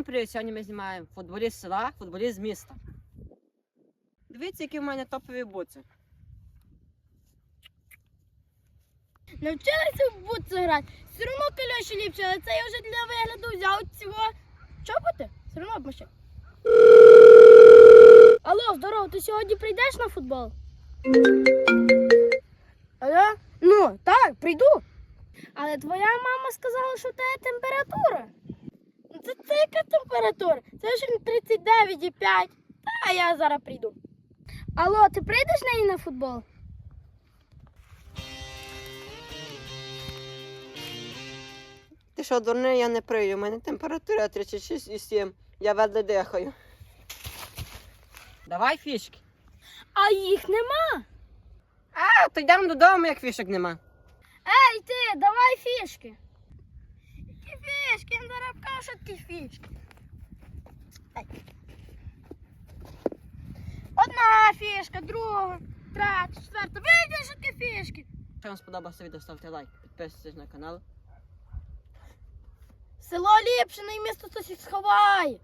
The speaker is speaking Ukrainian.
Всім привіт! Сьогодні ми знімаємо футболіст села, футболіст з міста. Дивіться, які в мене топові буци. Навчилася в бутси грати. Все одно кальоші ліпше, але це я вже для вигляду взяв цього. Чоботи? Все одно обмаши. Алло, здорово, ти сьогодні прийдеш на футбол? Алло? Ну, так, прийду. Але твоя мама сказала, що в тебе температура. Ну, Це, це яка температура? Це ж 39,5. Та я зараз прийду. Алло, ти прийдеш неї на футбол? Ти що, дурний, я не прийду. У мене температура 36,7. Я веде дихаю. Давай фішки. А їх нема. А, то йдемо додому, як фішок нема. Ей ти, давай фішки. Які фішки? Я зараз покажу, що такі фішки. Ей. Одна фішка, друга, третя, четверта. Вийде що фішки. Якщо вам сподобався відео, ставте лайк, підписуйтесь на канал. Село ліпше, не місто сусід сховає.